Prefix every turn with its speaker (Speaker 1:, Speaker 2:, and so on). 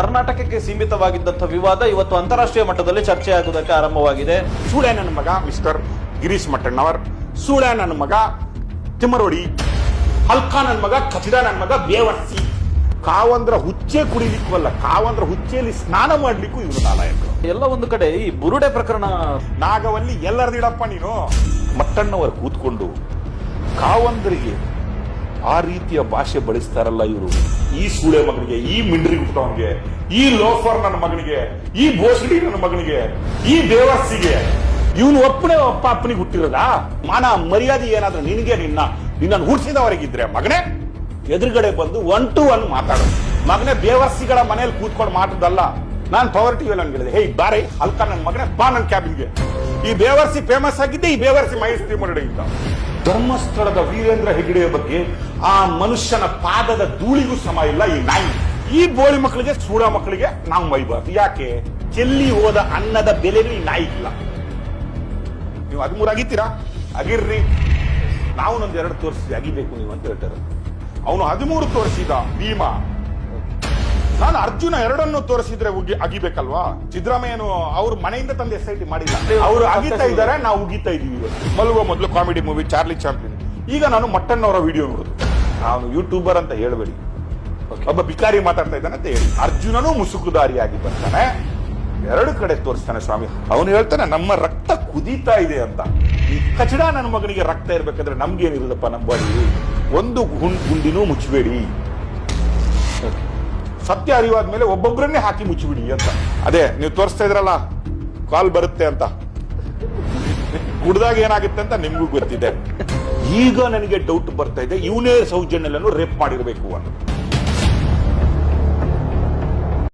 Speaker 1: ಕರ್ನಾಟಕಕ್ಕೆ ಸೀಮಿತವಾಗಿದ್ದಂಥ ವಿವಾದ ಇವತ್ತು ಅಂತಾರಾಷ್ಟ್ರೀಯ ಮಟ್ಟದಲ್ಲಿ ಚರ್ಚೆಯಾಗುವುದಕ್ಕೆ ಆರಂಭವಾಗಿದೆ.
Speaker 2: ಸೂಳೆ ನನ್ನ ಮಗ ಮಿಸ್ಟರ್ ಗಿರೀಶ್ ಮಟ್ಟಣ್ಣವರ್. ಸೂಳೆ ನನ್ನ ಮಗ ತಿಮ್ಮರೋಡಿ. ಹಲ್ಕ ನನ್ನ ಮಗ ನನ್ನ ಮಗ ಬೇವರ್ಸಿ. ಕಾವಂದ್ರ ಹುಚ್ಚೆ ಕುಡಿಲಿಕ್ಕೂ ಅಲ್ಲ ಕಾವಂದ್ರ ಹುಚ್ಚೆಯಲ್ಲಿ ಸ್ನಾನ ಮಾಡ್ಲಿಕ್ಕೂ ಇವರು ನಾಲಾಯಕರು.
Speaker 1: ಎಲ್ಲ ಒಂದು ಕಡೆ ಈ ಬುರುಡೆ ಪ್ರಕರಣ
Speaker 2: ನಾಗವಲ್ಲಿ ಎಲ್ಲರದಿಡಪ್ಪ ನೀನು. ಮಟ್ಟಣ್ಣವರು ಕೂತ್ಕೊಂಡು ಕಾವಂದರಿಗೆ ಆ ರೀತಿಯ ಭಾಷೆ ಬಳಸ್ತಾರಲ್ಲ ಇವರು. ಈ ಸೂಳೆ ಮಗನಿಗೆ, ಈ ಮಿಂಡ್ರಿ ಹುಟ್ಟವನಿಗೆ ಈ ಲೋಫರ್ ನನ್ನ ಮಗನಿಗೆ, ಈ ಭೋಸಡಿ ನನ್ನ ಮಗನಿಗೆ, ಈ ದೇವಸ್ಸಿಗೆ ಇವನು ಒಪ್ಪನೆ ಅಪ್ಪ ಅಪ್ಪನಿಗೆ ಹುಟ್ಟಿರೋದಾ? ಮಾನ ಮರ್ಯಾದೆ ಏನಾದ್ರೂ ನಿನಗೆ, ನಿನ್ನ, ನಿನ್ನನ್ನು ಹುಟ್ಟಿಸಿದವರಿಗಿದ್ರೆ ಮಗನೇ, ಎದುರುಗಡೆ ಬಂದು ಒನ್ ಟು ಒನ್ ಮಾತಾಡು. ಮಗನೇ ಬೇವರ್ಸಿಗಳ ಮನೇಲಿ ಕೂತ್ಕೊಂಡು ಮಾತಾಡದಲ್ಲ. ನಾನು ಪವರ್ ಟಿವಿ ನನ್ಗೆ ಹೇಳಿದೆ. ಹೇ ಬಾರೆ, ಅಲ್ಕ ನನ್ನ ಮಗನೇ, ಬಾ ನನ್ನ ಕ್ಯಾಬಿನ್ಗೆ ಈ ಬೇವರ್ಸಿ ಫೇಮಸ್ ಆಗಿದ್ದೆ ಈ ಬೇವರ್ಸಿ ಮಹೇಶ್ ಮರಡಿಯಿಂದ ಧರ್ಮಸ್ಥಳದ ವೀರೇಂದ್ರ ಹೆಗಡೆಯ ಬಗ್ಗೆ ಆ ಮನುಷ್ಯನ ಪಾದದ ಧೂಳಿಗೂ ಸಮ ಇಲ್ಲ, ಈ ನಾಯಿ. ಈ ಬೋಳಿ ಮಕ್ಕಳಿಗೆ, ಸೂಳ ಮಕ್ಕಳಿಗೆ ನಾವು ಮೈಬಾರ್ದು. ಯಾಕೆ? ಚೆಲ್ಲಿ ಹೋದ ಅನ್ನದ ಬೆಲೆನೂ ಈ ನಾಯಿ ಇಲ್ಲ. ನೀವು ಹದಿಮೂರಾಗಿತ್ತೀರಾ ಅಗಿರ್ರಿ ನಾವು ಎರಡು ತೋರಿಸಿ ಅಗಿಬೇಕು ನೀವು ಅಂತ ಹೇಳ್ತಾರೆ. ಅವನು ಹದಿಮೂರು ತೋರಿಸಿದ ಭೀಮ. ನಾನು ಅರ್ಜುನ ಎರಡನ್ನು ತೋರಿಸಿದ್ರೆ ಉಗಿ ಅಗಿಬೇಕಲ್ವಾ? ಸಿದ್ದರಾಮಯ್ಯನು ಅವ್ರ ಮನೆಯಿಂದ ತಂದೆ ಎಸ್ ಐ ಟಿ ಮಾಡಿಲ್ಲ. ಅವರು ಅಗಿತಾ ಇದ್ದಾರೆ ನಾವು ಉಗಿತಾ ಇದೀವಿ. ಮಲಗುವ ಮೊದಲು ಕಾಮಿಡಿ ಮೂವಿ ಚಾರ್ಲಿ ಚಾಂಪಿಯನ್ ಈಗ ನಾನು ಮಟ್ಟಣ್ಣವರ ವಿಡಿಯೋ ನೋಡುದು. ನಾನು ಯೂಟ್ಯೂಬರ್ ಅಂತ ಹೇಳಬೇಡಿ. ಒಬ್ಬ ಬಿಕಾರಿ ಮಾತಾಡ್ತಾ ಇದ್ದಾನೆ ಅಂತ ಹೇಳಿ. ಅರ್ಜುನನೂ ಮುಸುಕುದಾರಿಯಾಗಿ ಬರ್ತಾನೆ. ಎರಡು ಕಡೆ ತೋರಿಸ್ತಾನೆ ಸ್ವಾಮಿ. ಅವನು ಹೇಳ್ತಾನೆ ನಮ್ಮ ರಕ್ತ ಕುದೀತಾ ಇದೆ ಅಂತ. ಈ ಕಚಡ ನನ್ನ ಮಗನಿಗೆ ರಕ್ತ ಇರ್ಬೇಕಾದ್ರೆ ನಮ್ಗೇನಿರುದಪ್ಪ ನಮ್ಮ ಬಾಡಿ? ಒಂದು ಗುಂಡ್ ಗುಂಡಿನೂ ಮುಚ್ಚಬೇಡಿ ಸತ್ಯ ಅರಿವಾದ ಮೇಲೆ ಒಬ್ಬೊಬ್ಬರನ್ನೇ ಹಾಕಿ ಮುಚ್ಚಿಬಿಡಿ ಅಂತ. ಅದೇ, ನೀವು ತೋರಿಸ್ತಾ ಇದ್ರಲ್ಲ, ಕಾಲ್ ಬರುತ್ತೆ ಅಂತ. ಕುಡ್ದಾಗ ಏನಾಗುತ್ತೆ ಅಂತ ನಿಮ್ಗೂ ಗೊತ್ತಿದೆ. ಈಗ ನನಗೆ ಡೌಟ್ ಬರ್ತಾ ಇದೆ, ಇವನೇ ಸೌಜನ್ಯಲನ್ನು ರೇಪ್ ಮಾಡಿರ್ಬೇಕು ಅಂತ.